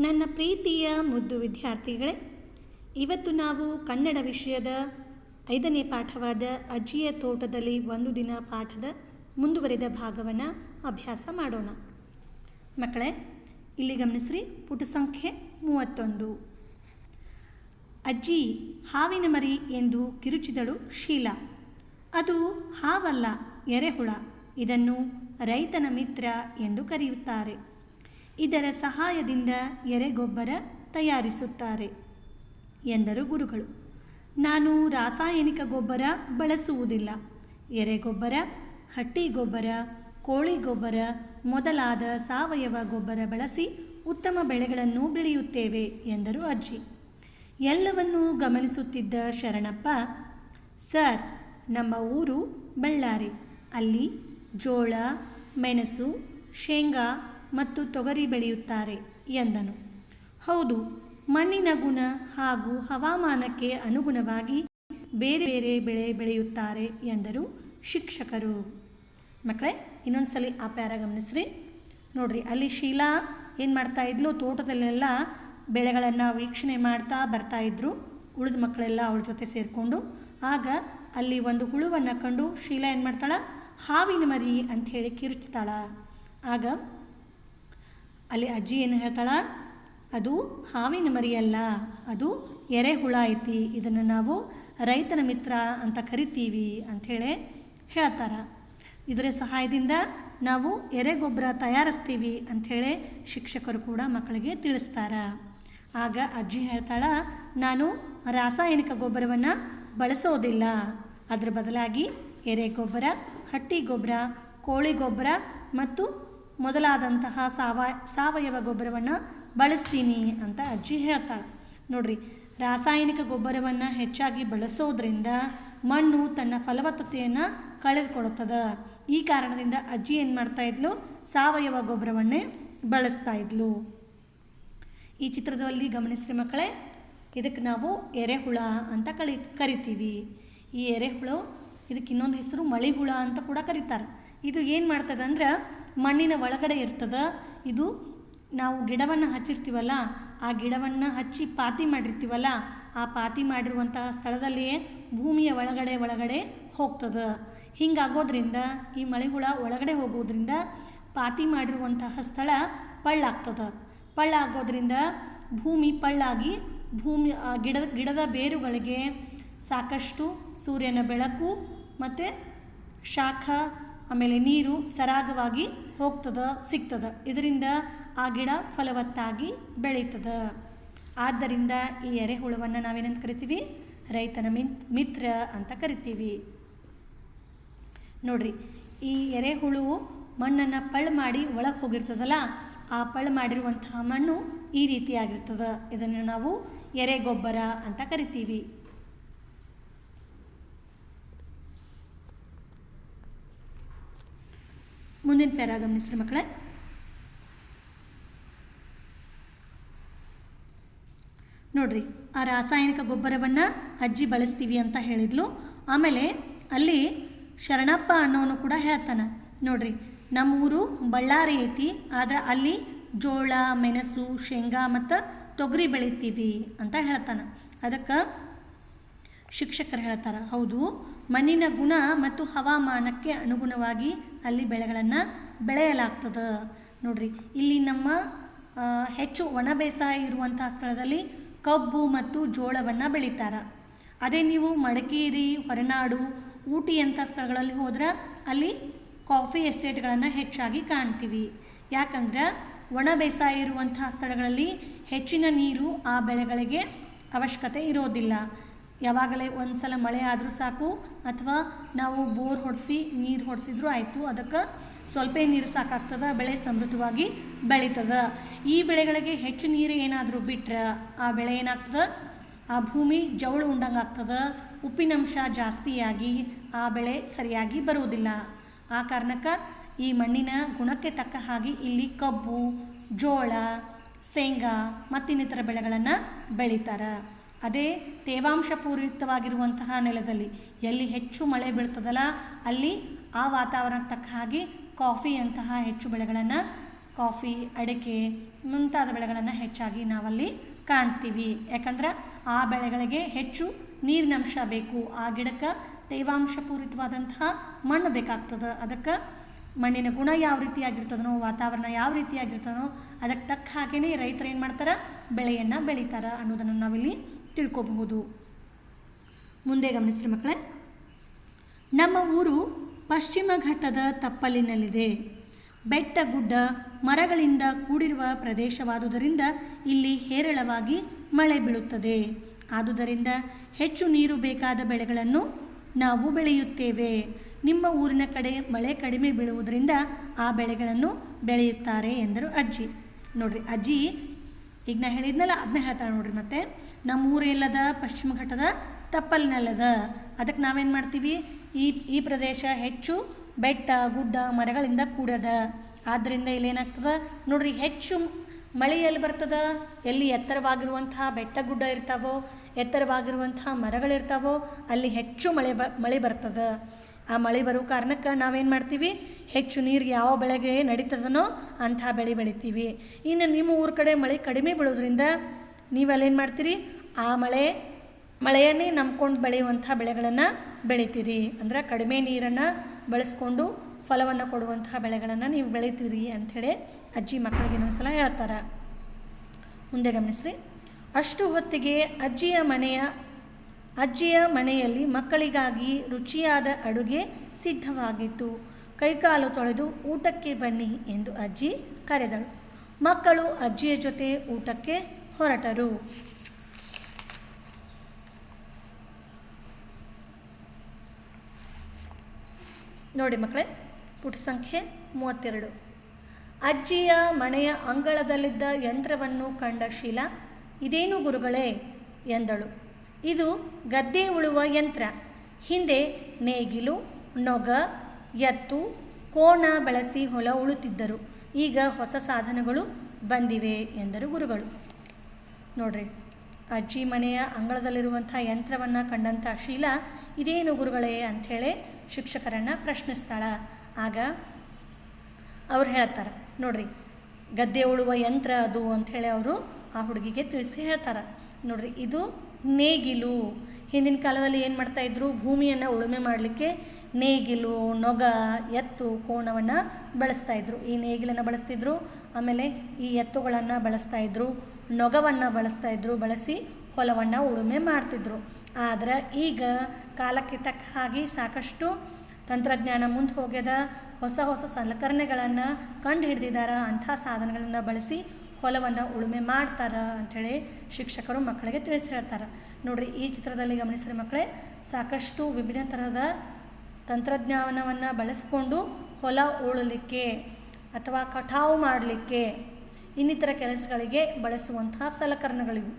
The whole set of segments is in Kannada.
ನನ್ನ ಪ್ರೀತಿಯ ಮುದ್ದು ವಿದ್ಯಾರ್ಥಿಗಳೇ, ಇವತ್ತು ನಾವು ಕನ್ನಡ ವಿಷಯದ ಐದನೇ ಪಾಠವಾದ ಅಜ್ಜಿಯ ತೋಟದಲ್ಲಿ ಒಂದು ದಿನ ಪಾಠದ ಮುಂದುವರಿದ ಭಾಗವನ್ನು ಅಭ್ಯಾಸ ಮಾಡೋಣ. ಮಕ್ಕಳೇ, ಇಲ್ಲಿ ಗಮನಿಸ್ರಿ ಪುಟ ಸಂಖ್ಯೆ ಮೂವತ್ತೊಂದು. ಅಜ್ಜಿ ಹಾವಿನ ಮರಿ ಎಂದು ಕಿರುಚಿದಳು ಶೀಲಾ. ಅದು ಹಾವಲ್ಲ, ಎರೆಹುಳ. ಇದನ್ನು ರೈತನ ಮಿತ್ರ ಎಂದು ಕರೆಯುತ್ತಾರೆ. ಇದರ ಸಹಾಯದಿಂದ ಎರೆಗೊಬ್ಬರ ತಯಾರಿಸುತ್ತಾರೆ ಎಂದರು ಗುರುಗಳು. ನಾನು ರಾಸಾಯನಿಕ ಗೊಬ್ಬರ ಬಳಸುವುದಿಲ್ಲ. ಎರೆಗೊಬ್ಬರ ಹಟ್ಟಿ ಗೊಬ್ಬರ ಕೋಳಿ ಗೊಬ್ಬರ ಮೊದಲಾದ ಸಾವಯವ ಗೊಬ್ಬರ ಬಳಸಿ ಉತ್ತಮ ಬೆಳೆಗಳನ್ನು ಬೆಳೆಯುತ್ತೇವೆ ಎಂದರು ಅಜ್ಜಿ. ಎಲ್ಲವನ್ನೂ ಗಮನಿಸುತ್ತಿದ್ದ ಶರಣಪ್ಪ, ಸರ್, ನಮ್ಮ ಊರು ಬಳ್ಳಾರಿ. ಅಲ್ಲಿ ಜೋಳ, ಮೆಣಸು, ಶೇಂಗಾ ಮತ್ತು ತೊಗರಿ ಬೆಳೆಯುತ್ತಾರೆ ಎಂದನು. ಹೌದು, ಮಣ್ಣಿನ ಗುಣ ಹಾಗೂ ಹವಾಮಾನಕ್ಕೆ ಅನುಗುಣವಾಗಿ ಬೇರೆ ಬೇರೆ ಬೆಳೆ ಬೆಳೆಯುತ್ತಾರೆ ಎಂದರು ಶಿಕ್ಷಕರು. ಮಕ್ಕಳೇ, ಇನ್ನೊಂದ್ಸಲಿ ಆ ಪ್ಯಾರ ಗಮನಿಸ್ರಿ. ನೋಡ್ರಿ, ಅಲ್ಲಿ ಶೀಲಾ ಏನು ಮಾಡ್ತಾ ಇದ್ಲು? ತೋಟದಲ್ಲೆಲ್ಲ ಬೆಳೆಗಳನ್ನು ವೀಕ್ಷಣೆ ಮಾಡ್ತಾ ಬರ್ತಾ ಇದ್ರು. ಉಳಿದ ಮಕ್ಕಳೆಲ್ಲ ಅವಳ ಜೊತೆ ಸೇರಿಕೊಂಡು. ಆಗ ಅಲ್ಲಿ ಒಂದು ಹುಳುವನ್ನು ಕಂಡು ಶೀಲಾ ಏನು ಮಾಡ್ತಾಳ? ಹಾವಿನ ಮರಿ ಅಂಥೇಳಿ ಕಿರುಚ್ತಾಳ. ಆಗ ಅಲ್ಲಿ ಅಜ್ಜಿ ಏನು ಹೇಳ್ತಾಳ? ಅದು ಹಾವಿನ ಮರಿಯಲ್ಲ, ಅದು ಎರೆಹುಳ ಐತಿ, ಇದನ್ನು ನಾವು ರೈತನ ಮಿತ್ರ ಅಂತ ಕರಿತೀವಿ ಅಂಥೇಳಿ ಹೇಳ್ತಾರೆ ಇದರ ಸಹಾಯದಿಂದ ನಾವು ಎರೆಗೊಬ್ಬರ ತಯಾರಿಸ್ತೀವಿ ಅಂಥೇಳಿ ಶಿಕ್ಷಕರು ಕೂಡ ಮಕ್ಕಳಿಗೆ ತಿಳಿಸ್ತಾರೆ. ಆಗ ಅಜ್ಜಿ ಹೇಳ್ತಾಳ, ನಾನು ರಾಸಾಯನಿಕ ಗೊಬ್ಬರವನ್ನು ಬಳಸೋದಿಲ್ಲ. ಅದರ ಬದಲಾಗಿ ಎರೆ ಗೊಬ್ಬರ, ಹಟ್ಟಿ ಗೊಬ್ಬರ, ಕೋಳಿ ಗೊಬ್ಬರ ಮತ್ತು ಮೊದಲಾದಂತಹ ಸಾವ, ಸಾವಯವ ಗೊಬ್ಬರವನ್ನು ಬಳಸ್ತೀನಿ ಅಂತ ಅಜ್ಜಿ ಹೇಳ್ತಾಳೆ. ನೋಡ್ರಿ, ರಾಸಾಯನಿಕ ಗೊಬ್ಬರವನ್ನು ಹೆಚ್ಚಾಗಿ ಬಳಸೋದ್ರಿಂದ ಮಣ್ಣು ತನ್ನ ಫಲವತ್ತತೆಯನ್ನು ಕಳೆದುಕೊಳ್ಳುತ್ತದೆ. ಈ ಕಾರಣದಿಂದ ಅಜ್ಜಿ ಏನು ಮಾಡ್ತಾ ಇದ್ಲು? ಸಾವಯವ ಗೊಬ್ಬರವನ್ನೇ ಬಳಸ್ತಾ ಇದ್ಲು. ಈ ಚಿತ್ರದಲ್ಲಿ ಗಮನಿಸ್ರಿ ಮಕ್ಕಳೇ, ಇದಕ್ಕೆ ನಾವು ಎರೆಹುಳ ಅಂತ ಕಳಿ, ಕರಿತೀವಿ. ಈ ಎರೆಹುಳು ಇದಕ್ಕೆ ಇನ್ನೊಂದು ಹೆಸರು ಮಳಿಹುಳ ಅಂತ ಕೂಡ ಕರೀತಾರೆ. ಇದು ಏನು ಮಾಡ್ತದೆ ಅಂದ್ರೆ ಮಣ್ಣಿನ ಒಳಗಡೆ ಇರ್ತದೆ. ಇದು ನಾವು ಗಿಡವನ್ನು ಹಚ್ಚಿರ್ತೀವಲ್ಲ, ಆ ಗಿಡವನ್ನು ಹಚ್ಚಿ ಪಾತಿ ಮಾಡಿರ್ತೀವಲ್ಲ, ಆ ಪಾತಿ ಮಾಡಿರುವಂತಹ ಸ್ಥಳದಲ್ಲಿಯೇ ಭೂಮಿಯ ಒಳಗಡೆ ಒಳಗಡೆ ಹೋಗ್ತದೆ. ಹಿಂಗಾಗೋದ್ರಿಂದ, ಈ ಮಳೆಹುಳ ಒಳಗಡೆ ಹೋಗೋದ್ರಿಂದ ಪಾತಿ ಮಾಡಿರುವಂತಹ ಸ್ಥಳ ಪಳ್ಳಾಗ್ತದೆ. ಪಳ್ಳ ಆಗೋದ್ರಿಂದ ಭೂಮಿ ಪಳ್ಳಾಗಿ, ಭೂಮಿ, ಆ ಗಿಡದ ಗಿಡದ ಬೇರುಗಳಿಗೆ ಸಾಕಷ್ಟು ಸೂರ್ಯನ ಬೆಳಕು ಮತ್ತು ಶಾಖ ಆಮೇಲೆ ನೀರು ಸರಾಗವಾಗಿ ಹೋಗ್ತದ, ಸಿಗ್ತದ. ಇದರಿಂದ ಆ ಗಿಡ ಫಲವತ್ತಾಗಿ ಬೆಳೀತದ. ಆದ್ದರಿಂದ ಈ ಎರೆಹುಳವನ್ನು ನಾವೇನಂತ ಕರಿತೀವಿ? ರೈತನ ಮಿತ್ರ ಅಂತ ಕರಿತೀವಿ. ನೋಡ್ರಿ, ಈ ಎರೆಹುಳು ಮಣ್ಣನ್ನು ಪಳ್ ಮಾಡಿ ಒಳಗೆ ಹೋಗಿರ್ತದಲ್ಲ, ಆ ಪಳ್ ಮಾಡಿರುವಂತಹ ಮಣ್ಣು ಈ ರೀತಿಯಾಗಿರ್ತದೆ. ಇದನ್ನು ನಾವು ಎರೆಗೊಬ್ಬರ ಅಂತ ಕರಿತೀವಿ. ಮುಂದಿನ ಪ್ಯಾರ ಗಮನಿಸ್ರಿ ಮಕ್ಕಳೇ. ನೋಡ್ರಿ, ಆ ರಾಸಾಯನಿಕ ಗೊಬ್ಬರವನ್ನು ಅಜ್ಜಿ ಬಳಸ್ತೀವಿ ಅಂತ ಹೇಳಿದ್ಲು. ಆಮೇಲೆ ಅಲ್ಲಿ ಶರಣಪ್ಪ ಅನ್ನೋನು ಕೂಡ ಹೇಳ್ತಾನೆ. ನೋಡ್ರಿ ನಮ್ಮ ಊರು ಬಳ್ಳಾರಿ ಐತಿ, ಆದ್ರೆ ಅಲ್ಲಿ ಜೋಳ, ಮೆಣಸು, ಶೇಂಗಾ ಮತ್ತು ತೊಗರಿ ಬೆಳಿತೀವಿ ಅಂತ ಹೇಳ್ತಾನೆ. ಅದಕ್ಕೆ ಶಿಕ್ಷಕರು ಹೇಳ್ತಾರೆ, ಹೌದು ಮಣ್ಣಿನ ಗುಣ ಮತ್ತು ಹವಾಮಾನಕ್ಕೆ ಅನುಗುಣವಾಗಿ ಅಲ್ಲಿ ಬೆಳೆಗಳನ್ನು ಬೆಳೆಯಲಾಗ್ತದೆ. ನೋಡ್ರಿ, ಇಲ್ಲಿ ನಮ್ಮ ಹೆಚ್ಚು ಒಣ ಬೇಸಾಯ ಇರುವಂತಹ ಸ್ಥಳದಲ್ಲಿ ಕಬ್ಬು ಮತ್ತು ಜೋಳವನ್ನು ಬೆಳೀತಾರೆ. ಅದೇ ನೀವು ಮಡಿಕೇರಿ, ಹೊರನಾಡು, ಊಟಿ ಅಂಥ ಸ್ಥಳಗಳಲ್ಲಿ ಹೋದ್ರೆ ಅಲ್ಲಿ ಕಾಫಿ ಎಸ್ಟೇಟ್ಗಳನ್ನು ಹೆಚ್ಚಾಗಿ ಕಾಣ್ತೀವಿ. ಯಾಕಂದ್ರೆ ಒಣ ಬೇಸಾಯ ಇರುವಂತಹ ಸ್ಥಳಗಳಲ್ಲಿ ಹೆಚ್ಚಿನ ನೀರು ಆ ಬೆಳೆಗಳಿಗೆ ಅವಶ್ಯಕತೆ ಇರೋದಿಲ್ಲ. ಯಾವಾಗಲೇ ಒಂದು ಸಲ ಮಳೆ ಆದರೂ ಸಾಕು, ಅಥವಾ ನಾವು ಬೋರ್ ಹೊಡೆಸಿ ನೀರು ಹೊಡೆಸಿದ್ರೂ ಆಯಿತು, ಅದಕ್ಕೆ ಸ್ವಲ್ಪ ನೀರು ಸಾಕಾಗ್ತದೆ, ಬೆಳೆ ಸಮೃದ್ಧವಾಗಿ ಬೆಳೀತದೆ. ಈ ಬೆಳೆಗಳಿಗೆ ಹೆಚ್ಚು ನೀರು ಏನಾದರೂ ಬಿಟ್ರೆ ಆ ಬೆಳೆ ಏನಾಗ್ತದೆ? ಆ ಭೂಮಿ ಜವಳು ಉಂಡಂಗೆ ಉಪ್ಪಿನಂಶ ಜಾಸ್ತಿಯಾಗಿ ಆ ಬೆಳೆ ಸರಿಯಾಗಿ ಬರುವುದಿಲ್ಲ. ಆ ಕಾರಣಕ್ಕೆ ಈ ಮಣ್ಣಿನ ಗುಣಕ್ಕೆ ತಕ್ಕ ಹಾಗೆ ಇಲ್ಲಿ ಕಬ್ಬು, ಜೋಳ ಶೇಂಗಾ ಮತ್ತಿನ್ನಿತರ ಬೆಳೆಗಳನ್ನು ಬೆಳೀತಾರೆ. ಅದೇ ತೇವಾಂಶ ಪೂರಿತವಾಗಿರುವಂತಹ ನೆಲದಲ್ಲಿ. ಎಲ್ಲಿ ಹೆಚ್ಚು ಮಳೆ ಬೀಳ್ತದಲ್ಲ, ಅಲ್ಲಿ ಆ ವಾತಾವರಣಕ್ಕೆ ತಕ್ಕ ಹಾಗೆ ಕಾಫಿ ಅಂತಹ ಹೆಚ್ಚು ಬೆಳೆಗಳನ್ನು, ಕಾಫಿ, ಅಡಿಕೆ ಮುಂತಾದ ಬೆಳೆಗಳನ್ನು ಹೆಚ್ಚಾಗಿ ನಾವಲ್ಲಿ ಕಾಣ್ತೀವಿ. ಯಾಕಂದ್ರೆ ಆ ಬೆಳೆಗಳಿಗೆ ಹೆಚ್ಚು ನೀರಿನಂಶ ಬೇಕು. ಆ ಗಿಡಕ್ಕೆ ತೇವಾಂಶ ಪೂರಿತವಾದಂತಹ ಮಣ್ಣು ಬೇಕಾಗ್ತದೆ. ಅದಕ್ಕೆ ಮಣ್ಣಿನ ಗುಣ ಯಾವ ರೀತಿಯಾಗಿರ್ತದನೋ, ವಾತಾವರಣ ಯಾವ ರೀತಿಯಾಗಿರ್ತದನೋ, ಅದಕ್ಕೆ ತಕ್ಕ ಹಾಗೆಯೇ ರೈತರು ಏನು ಮಾಡ್ತಾರೆ, ಬೆಳೆಯನ್ನು ಬೆಳೀತಾರೆ ಅನ್ನೋದನ್ನು ನಾವಿಲ್ಲಿ ತಿಳ್ಕೊಬಹುದು. ಮುಂದೆ ಗಮನಿಸ್ರಿ ಮಕ್ಕಳೇ. ನಮ್ಮ ಊರು ಪಶ್ಚಿಮ ಘಟ್ಟದ ತಪ್ಪಲಿನಲ್ಲಿದೆ. ಬೆಟ್ಟ ಗುಡ್ಡ ಮರಗಳಿಂದ ಕೂಡಿರುವ ಪ್ರದೇಶವಾದುದರಿಂದ ಇಲ್ಲಿ ಹೇರಳವಾಗಿ ಮಳೆ ಬೀಳುತ್ತದೆ. ಆದುದರಿಂದ ಹೆಚ್ಚು ನೀರು ಬೇಕಾದ ಬೆಳೆಗಳನ್ನು ನಾವು ಬೆಳೆಯುತ್ತೇವೆ. ನಿಮ್ಮ ಊರಿನ ಕಡೆ ಮಳೆ ಕಡಿಮೆ ಬೀಳುವುದರಿಂದ ಆ ಬೆಳೆಗಳನ್ನು ಬೆಳೆಯುತ್ತಾರೆ ಎಂದರು ಅಜ್ಜಿ. ನೋಡ್ರಿ ಅಜ್ಜಿ, ಈಗ ನಾ ಹೇಳಿದ್ನಲ್ಲ ಅದನ್ನ ಹೇಳ್ತಾಳೆ ನೋಡ್ರಿ ಮತ್ತೆ. ನಮ್ಮ ಊರೆಲ್ಲದ ಪಶ್ಚಿಮ ಘಟ್ಟದ ತಪ್ಪಲಿನಲ್ಲದ. ಅದಕ್ಕೆ ನಾವೇನು ಮಾಡ್ತೀವಿ? ಈ ಈ ಪ್ರದೇಶ ಹೆಚ್ಚು ಬೆಟ್ಟ, ಗುಡ್ಡ, ಮರಗಳಿಂದ ಕೂಡದ. ಆದ್ದರಿಂದ ಇಲ್ಲೇನಾಗ್ತದ? ನೋಡ್ರಿ, ಹೆಚ್ಚು ಮಳೆ ಎಲ್ಲಿ ಬರ್ತದ, ಎಲ್ಲಿ ಎತ್ತರವಾಗಿರುವಂತಹ ಬೆಟ್ಟ, ಗುಡ್ಡ ಇರ್ತಾವೋ, ಎತ್ತರವಾಗಿರುವಂತಹ ಮರಗಳಿರ್ತಾವೋ, ಅಲ್ಲಿ ಹೆಚ್ಚು ಮಳೆ ಬ, ಮಳೆ ಬರ್ತದ. ಆ ಮಳೆ ಬರೋ ಕಾರಣಕ್ಕೆ ನಾವೇನು ಮಾಡ್ತೀವಿ? ಹೆಚ್ಚು ನೀರು ಯಾವ ಬೆಳೆಗೆ ನಡೀತದನೋ ಅಂಥ ಬೆಳೆ ಬೆಳಿತೀವಿ. ಇನ್ನು ನಿಮ್ಮ ಊರ ಕಡೆ ಮಳೆ ಕಡಿಮೆ ಬೀಳೋದ್ರಿಂದ ನೀವು ಅಲ್ಲೇನು ಮಾಡ್ತೀರಿ? ಆ ಮಳೆ, ಮಳೆಯನ್ನೇ ನಂಬ್ಕೊಂಡು ಬೆಳೆಯುವಂಥ ಬೆಳೆಗಳನ್ನು ಬೆಳಿತೀರಿ. ಅಂದ್ರೆ ಕಡಿಮೆ ನೀರನ್ನು ಬಳಸ್ಕೊಂಡು ಫಲವನ್ನು ಕೊಡುವಂತಹ ಬೆಳೆಗಳನ್ನು ನೀವು ಬೆಳಿತೀರಿ ಅಂಥೇಳಿ ಅಜ್ಜಿ ಮಕ್ಕಳಿಗೆ ಇನ್ನೊಂದ್ಸಲ ಹೇಳ್ತಾರೆ. ಮುಂದೆ ಗಮನಿಸ್ರಿ. ಅಷ್ಟು ಹೊತ್ತಿಗೆ ಅಜ್ಜಿಯ ಮನೆಯ, ಅಜ್ಜಿಯ ಮನೆಯಲ್ಲಿ ಮಕ್ಕಳಿಗಾಗಿ ರುಚಿಯಾದ ಅಡುಗೆ ಸಿದ್ಧವಾಗಿತ್ತು. ಕೈಕಾಲು ತೊಳೆದು ಊಟಕ್ಕೆ ಬನ್ನಿ ಎಂದು ಅಜ್ಜಿ ಕರೆದಳು. ಮಕ್ಕಳು ಅಜ್ಜಿಯ ಜೊತೆ ಊಟಕ್ಕೆ ಹೊರಟರು. ನೋಡಿ ಮಕ್ಕಳೇ, ಪುಟ ಸಂಖ್ಯೆ ಮೂವತ್ತೆರಡು. ಅಜ್ಜಿಯ ಮನೆಯ ಅಂಗಳದಲ್ಲಿದ್ದ ಯಂತ್ರವನ್ನು ಕಂಡ ಶೀಲಾ, ಇದೇನು ಗುರುಗಳೇ ಎಂದಳು. ಇದು ಗದ್ದೆ ಉಳುವ ಯಂತ್ರ. ಹಿಂದೆ ನೇಗಿಲು, ನೊಗ, ಎತ್ತು, ಕೋಣ ಬಳಸಿ ಹೊಲ ಉಳುತ್ತಿದ್ದರು. ಈಗ ಹೊಸ ಸಾಧನಗಳು ಬಂದಿವೆ ಎಂದರು ಗುರುಗಳು. ನೋಡ್ರಿ, ಅಜ್ಜಿ ಮನೆಯ ಅಂಗಳದಲ್ಲಿರುವಂಥ ಯಂತ್ರವನ್ನು ಕಂಡಂಥ ಶೀಲಾ ಇದೇನು ಗುರುಗಳೇ ಅಂಥೇಳಿ ಶಿಕ್ಷಕರನ್ನು ಪ್ರಶ್ನಿಸ್ತಾಳ. ಆಗ ಅವ್ರು ಹೇಳ್ತಾರೆ, ನೋಡ್ರಿ, ಗದ್ದೆ ಉಳುವ ಯಂತ್ರ ಅದು ಅಂಥೇಳಿ ಅವರು ಆ ಹುಡುಗಿಗೆ ತಿಳಿಸಿ ಹೇಳ್ತಾರೆ. ನೋಡ್ರಿ, ಇದು ನೇಗಿಲು. ಹಿಂದಿನ ಕಾಲದಲ್ಲಿ ಏನು ಮಾಡ್ತಾಯಿದ್ರು ಭೂಮಿಯನ್ನು ಉಳುಮೆ ಮಾಡಲಿಕ್ಕೆ ನೇಗಿಲು, ನೊಗ, ಎತ್ತು, ಕೋಣವನ್ನು ಬಳಸ್ತಾಯಿದ್ರು ಈ ನೇಗಿಲನ್ನು ಬಳಸ್ತಿದ್ರು, ಆಮೇಲೆ ಈ ಎತ್ತುಗಳನ್ನು ಬಳಸ್ತಾಯಿದ್ರು ನೊಗವನ್ನು ಬಳಸ್ತಾ ಇದ್ದರು ಬಳಸಿ ಹೊಲವನ್ನು ಉಳುಮೆ ಮಾಡ್ತಿದ್ರು. ಆದರೆ ಈಗ ಕಾಲಕ್ಕೆ ತಕ್ಕ ಹಾಗೆ ಸಾಕಷ್ಟು ತಂತ್ರಜ್ಞಾನ ಮುಂದೆ ಹೋಗ್ಯದ. ಹೊಸ ಹೊಸ ಸಲಕರಣೆಗಳನ್ನು ಕಂಡು ಹಿಡ್ದಿದ್ದಾರೆ ಅಂಥ ಸಾಧನಗಳನ್ನು ಬಳಸಿ ಹೊಲವನ್ನು ಉಳುಮೆ ಮಾಡ್ತಾರೆ ಅಂಥೇಳಿ ಶಿಕ್ಷಕರು ಮಕ್ಕಳಿಗೆ ತಿಳಿಸಿ ಹೇಳ್ತಾರೆ. ನೋಡ್ರಿ, ಈ ಚಿತ್ರದಲ್ಲಿ ಗಮನಿಸಿದ ಮಕ್ಕಳೇ, ಸಾಕಷ್ಟು ವಿಭಿನ್ನ ತರಹದ ತಂತ್ರಜ್ಞಾನವನ್ನು ಬಳಸಿಕೊಂಡು ಹೊಲ ಉಳಲಿಕ್ಕೆ ಅಥವಾ ಕಟಾವು ಮಾಡಲಿಕ್ಕೆ ಇನ್ನಿತರ ಕೆಲಸಗಳಿಗೆ ಬಳಸುವಂತಹ ಸಲಕರಣೆಗಳಿವು.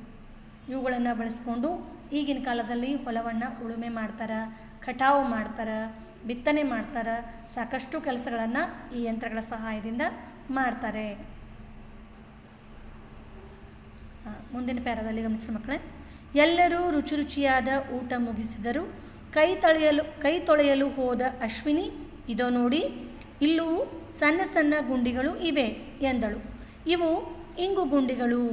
ಇವುಗಳನ್ನು ಬಳಸ್ಕೊಂಡು ಈಗಿನ ಕಾಲದಲ್ಲಿ ಹೊಲವನ್ನು ಉಳುಮೆ ಮಾಡ್ತಾರೆ, ಕಟಾವು ಮಾಡ್ತಾರೆ, ಬಿತ್ತನೆ ಮಾಡ್ತಾರೆ, ಸಾಕಷ್ಟು ಕೆಲಸಗಳನ್ನು ಈ ಯಂತ್ರಗಳ ಸಹಾಯದಿಂದ ಮಾಡ್ತಾರೆ. ಮುಂದಿನ ಪ್ಯಾರದಲ್ಲಿ ಗಮನಿಸಿ ಮಕ್ಕಳೇ. ಎಲ್ಲರೂ ರುಚಿ ರುಚಿಯಾದ ಊಟ ಮುಗಿಸಿದರು ಕೈ ತೊಳೆಯಲು ಕೈ ತೊಳೆಯಲು ಹೋದ ಅಶ್ವಿನಿ, ಇದೋ ನೋಡಿ, ಇಲ್ಲೂ ಸಣ್ಣ ಸಣ್ಣ ಗುಂಡಿಗಳು ಇವೆ, ಎಂದಳು. ಇವು ಇಂಗು ಗುಂಡಿಗಳು.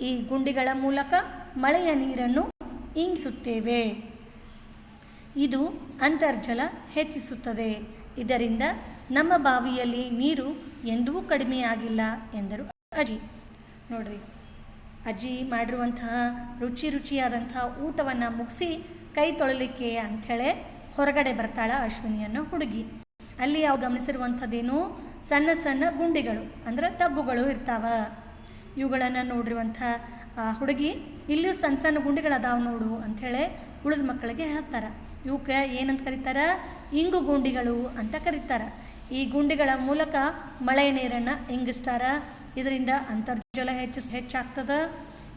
ಈ ಗುಂಡಿಗಳ ಮೂಲಕ ಮಳೆಯ ನೀರನ್ನು ಇಂಗಿಸುತ್ತೇವೆ. ಇದು ಅಂತರ್ಜಲ ಹೆಚ್ಚಿಸುತ್ತದೆ. ಇದರಿಂದ ನಮ್ಮ ಬಾವಿಯಲ್ಲಿ ನೀರು ಎಂದೂ ಕಡಿಮೆಯಾಗಿಲ್ಲ ಎಂದರು ಅಜ್ಜಿ. ನೋಡ್ರಿ, ಅಜ್ಜಿ ಮಾಡಿರುವಂತಹ ರುಚಿ ರುಚಿಯಾದಂತಹ ಊಟವನ್ನು ಮುಗಿಸಿ ಕೈ ತೊಳಲಿಕ್ಕೆ ಅಂಥೇಳಿ ಹೊರಗಡೆ ಬರ್ತಾಳ ಅಶ್ವಿನಿಯನ್ನು ಹುಡುಗಿ. ಅಲ್ಲಿ ಅವ್ರು ಗಮನಿಸಿರುವಂಥದ್ದೇನು? ಸಣ್ಣ ಸಣ್ಣ ಗುಂಡಿಗಳು, ಅಂದ್ರೆ ತಗ್ಗುಗಳು ಇರ್ತಾವೆ. ಇವುಗಳನ್ನು ನೋಡಿರುವಂಥ ಹುಡುಗಿ, ಇಲ್ಲಿಯೂ ಸಣ್ಣ ಸಣ್ಣ ಗುಂಡಿಗಳದಾವ ನೋಡು ಅಂಥೇಳಿ ಉಳಿದ ಮಕ್ಕಳಿಗೆ ಹೇಳ್ತಾರೆ. ಇವಕ್ಕೆ ಏನಂತ ಕರೀತಾರೆ? ಇಂಗು ಗುಂಡಿಗಳು ಅಂತ ಕರೀತಾರೆ. ಈ ಗುಂಡಿಗಳ ಮೂಲಕ ಮಳೆ ನೀರನ್ನು ಇಂಗಿಸ್ತಾರೆ. ಇದರಿಂದ ಅಂತರ್ಜಲ ಹೆಚ್ಚು ಹೆಚ್ಚಾಗ್ತದೆ.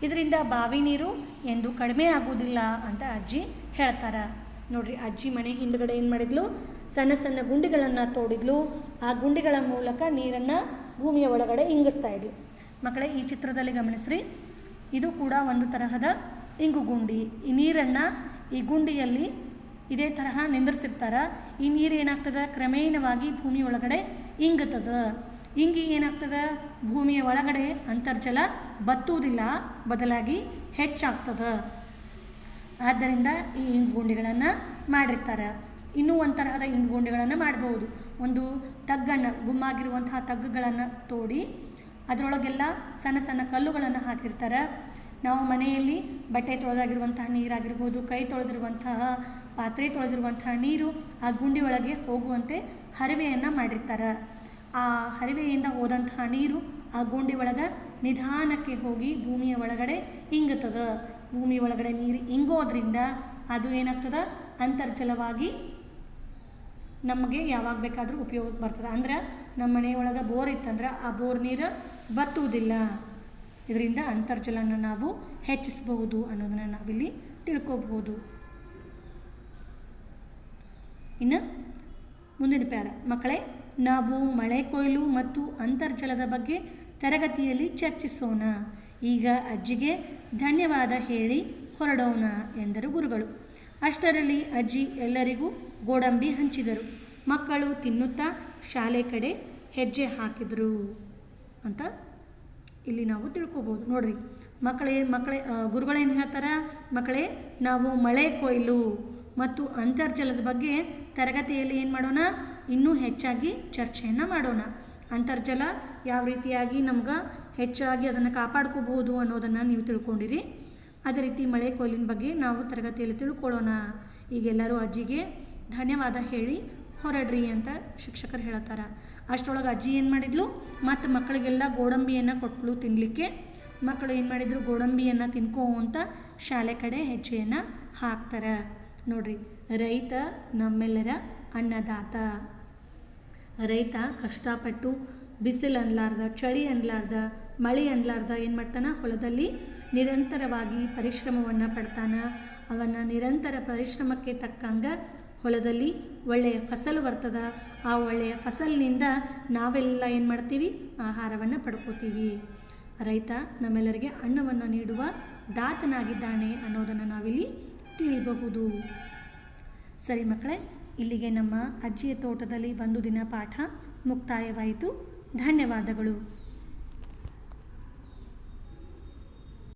ಇದರಿಂದ ಬಾವಿ ನೀರು ಎಂದು ಕಡಿಮೆ ಆಗುವುದಿಲ್ಲ ಅಂತ ಅಜ್ಜಿ ಹೇಳ್ತಾರೆ. ನೋಡ್ರಿ, ಅಜ್ಜಿ ಮನೆ ಹಿಂದ್ಗಡೆ ಏನು ಮಾಡಿದ್ಲು? ಸಣ್ಣ ಸಣ್ಣ ಗುಂಡಿಗಳನ್ನು ತೋಡಿದ್ಲು. ಆ ಗುಂಡಿಗಳ ಮೂಲಕ ನೀರನ್ನು ಭೂಮಿಯ ಒಳಗಡೆ ಇಂಗಿಸ್ತಾ ಇದ್ಲು. ಮಕ್ಕಳೇ, ಈ ಚಿತ್ರದಲ್ಲಿ ಗಮನಿಸ್ರಿ. ಇದು ಕೂಡ ಒಂದು ತರಹದ ಇಂಗು ಗುಂಡಿ. ಈ ನೀರನ್ನು ಈ ಗುಂಡಿಯಲ್ಲಿ ಇದೇ ತರಹ ನಿಂದಿರ್ಸಿರ್ತಾರೆ. ಈ ನೀರು ಏನಾಗ್ತದೆ? ಕ್ರಮೇಣವಾಗಿ ಭೂಮಿ ಒಳಗಡೆ ಇಂಗುತ್ತದೆ. ಇಂಗಿ ಏನಾಗ್ತದೆ? ಭೂಮಿಯ ಒಳಗಡೆ ಅಂತರ್ಜಲ ಬತ್ತುವುದಿಲ್ಲ, ಬದಲಾಗಿ ಹೆಚ್ಚಾಗ್ತದೆ. ಆದ್ದರಿಂದ ಈ ಇಂಗು ಗುಂಡಿಗಳನ್ನು ಮಾಡಿರ್ತಾರೆ. ಇನ್ನೂ ಒಂದು ತರಹದ ಇಂಗುಂಡಿಗಳನ್ನು ಮಾಡಬಹುದು ಒಂದು ತಗ್ಗನ್ನು ಗುಮ್ಮಾಗಿರುವಂತಹ ತಗ್ಗುಗಳನ್ನು ತೋಡಿ ಅದರೊಳಗೆಲ್ಲ ಸಣ್ಣ ಸಣ್ಣ ಕಲ್ಲುಗಳನ್ನು ಹಾಕಿರ್ತಾರೆ. ನಾವು ಮನೆಯಲ್ಲಿ ಬಟ್ಟೆ ತೊಳೆದಾಗಿರುವಂತಹ ನೀರಾಗಿರ್ಬೋದು, ಕೈ ತೊಳೆದಿರುವಂತಹ, ಪಾತ್ರೆ ತೊಳೆದಿರುವಂತಹ ನೀರು ಆ ಗುಂಡಿ ಒಳಗೆ ಹೋಗುವಂತೆ ಹರಿವೆಯನ್ನು ಮಾಡಿರ್ತಾರೆ. ಆ ಹರಿವೆಯಿಂದ ಹೋದಂತಹ ನೀರು ಆ ಗುಂಡಿ ಒಳಗೆ ನಿಧಾನಕ್ಕೆ ಹೋಗಿ ಭೂಮಿಯ ಒಳಗಡೆ ಇಂಗುತ್ತದೆ. ಭೂಮಿಯ ಒಳಗಡೆ ನೀರು ಇಂಗೋದ್ರಿಂದ ಅದು ಏನಾಗ್ತದೆ? ಅಂತರ್ಜಲವಾಗಿ ನಮಗೆ ಯಾವಾಗ ಬೇಕಾದರೂ ಉಪಯೋಗಕ್ಕೆ ಬರ್ತದೆ. ಅಂದ್ರೆ ನಮ್ಮ ಮನೆಯೊಳಗೆ ಬೋರ್ ಇತ್ತಂದ್ರೆ ಆ ಬೋರ್ ನೀರು ಬತ್ತುವುದಿಲ್ಲ. ಇದರಿಂದ ಅಂತರ್ಜಲನ ನಾವು ಹೆಚ್ಚಿಸಬಹುದು ಅನ್ನೋದನ್ನು ನಾವಿಲ್ಲಿ ತಿಳ್ಕೊಬಹುದು. ಇನ್ನು ಮುಂದಿನ ಪ್ಯಾರ. ಮಕ್ಕಳೇ, ನಾವು ಮಳೆ ಕೊಯ್ಲು ಮತ್ತು ಅಂತರ್ಜಲದ ಬಗ್ಗೆ ತರಗತಿಯಲ್ಲಿ ಚರ್ಚಿಸೋಣ. ಈಗ ಅಜ್ಜಿಗೆ ಧನ್ಯವಾದ ಹೇಳಿ ಹೊರಡೋಣ ಎಂದರು ಗುರುಗಳು. ಅಷ್ಟರಲ್ಲಿ ಅಜ್ಜಿ ಎಲ್ಲರಿಗೂ ಗೋಡಂಬಿ ಹಂಚಿದರು. ಮಕ್ಕಳು ತಿನ್ನುತ್ತಾ ಶಾಲೆ ಕಡೆ ಹೆಜ್ಜೆ ಹಾಕಿದರು ಅಂತ ಇಲ್ಲಿ ನಾವು ತಿಳ್ಕೊಬೋದು. ನೋಡ್ರಿ, ಮಕ್ಕಳೇ ಮಕ್ಕಳೇ ಗುರುಗಳೇನು ಹೇಳ್ತಾರೆ? ಮಕ್ಕಳೇ, ನಾವು ಮಳೆ ಕೊಯ್ಲು ಮತ್ತು ಅಂತರ್ಜಲದ ಬಗ್ಗೆ ತರಗತಿಯಲ್ಲಿ ಏನು ಮಾಡೋಣ? ಇನ್ನೂ ಹೆಚ್ಚಾಗಿ ಚರ್ಚೆಯನ್ನು ಮಾಡೋಣ. ಅಂತರ್ಜಲ ಯಾವ ರೀತಿಯಾಗಿ ನಮ್ಗೆ ಹೆಚ್ಚಾಗಿ ಅದನ್ನು ಕಾಪಾಡ್ಕೋಬಹುದು ಅನ್ನೋದನ್ನು ನೀವು ತಿಳ್ಕೊಂಡಿರಿ. ಅದೇ ರೀತಿ ಮಳೆ ಕೊಯ್ಲಿನ ಬಗ್ಗೆ ನಾವು ತರಗತಿಯಲ್ಲಿ ತಿಳ್ಕೊಳ್ಳೋಣ. ಈಗೆಲ್ಲರೂ ಅಜ್ಜಿಗೆ ಧನ್ಯವಾದ ಹೇಳಿ ಹೊರಡ್ರಿ ಅಂತ ಶಿಕ್ಷಕರು ಹೇಳ್ತಾರ ಅಷ್ಟರೊಳಗೆ ಅಜ್ಜಿ ಏನು ಮಾಡಿದ್ಲು? ಮತ್ತು ಮಕ್ಕಳಿಗೆಲ್ಲ ಗೋಡಂಬಿಯನ್ನು ಕೊಟ್ಟಲು ತಿನ್ನಲಿಕ್ಕೆ ಮಕ್ಕಳು ಏನು ಮಾಡಿದರು? ಗೋಡಂಬಿಯನ್ನು ತಿನ್ಕೋ ಅಂತ ಶಾಲೆ ಕಡೆ ಹೆಜ್ಜೆಯನ್ನು ಹಾಕ್ತಾರೆ. ನೋಡ್ರಿ, ರೈತ ನಮ್ಮೆಲ್ಲರ ಅನ್ನದಾತ. ರೈತ ಕಷ್ಟಪಟ್ಟು ಬಿಸಿಲು ಅನ್ಲಾರ್ದ ಚಳಿ ಅನ್ಲಾರ್ದ, ಮಳೆ ಅನ್ಲಾರ್ದ ಏನು ಮಾಡ್ತಾನೆ? ಹೊಲದಲ್ಲಿ ನಿರಂತರವಾಗಿ ಪರಿಶ್ರಮವನ್ನು ಪಡ್ತಾನೆ. ಅವನ ನಿರಂತರ ಪರಿಶ್ರಮಕ್ಕೆ ತಕ್ಕಂಗೆ ಹೊಲದಲ್ಲಿ ಒಳ್ಳೆಯ ಫಸಲು ಬರ್ತದ. ಆ ಒಳ್ಳೆಯ ಫಸಲಿನಿಂದ ನಾವೆಲ್ಲ ಏನು ಮಾಡ್ತೀವಿ? ಆಹಾರವನ್ನು ಪಡ್ಕೋತೀವಿ. ರೈತ ನಮ್ಮೆಲ್ಲರಿಗೆ ಅನ್ನವನ್ನು ನೀಡುವ ದಾತನಾಗಿದ್ದಾನೆ ಅನ್ನೋದನ್ನು ನಾವಿಲ್ಲಿ ತಿಳಿಬಹುದು. ಸರಿ ಮಕ್ಕಳೇ, ಇಲ್ಲಿಗೆ ನಮ್ಮ ಅಜ್ಜಿಯ ತೋಟದಲ್ಲಿ ಒಂದು ದಿನ ಪಾಠ ಮುಕ್ತಾಯವಾಯಿತು. ಧನ್ಯವಾದಗಳು.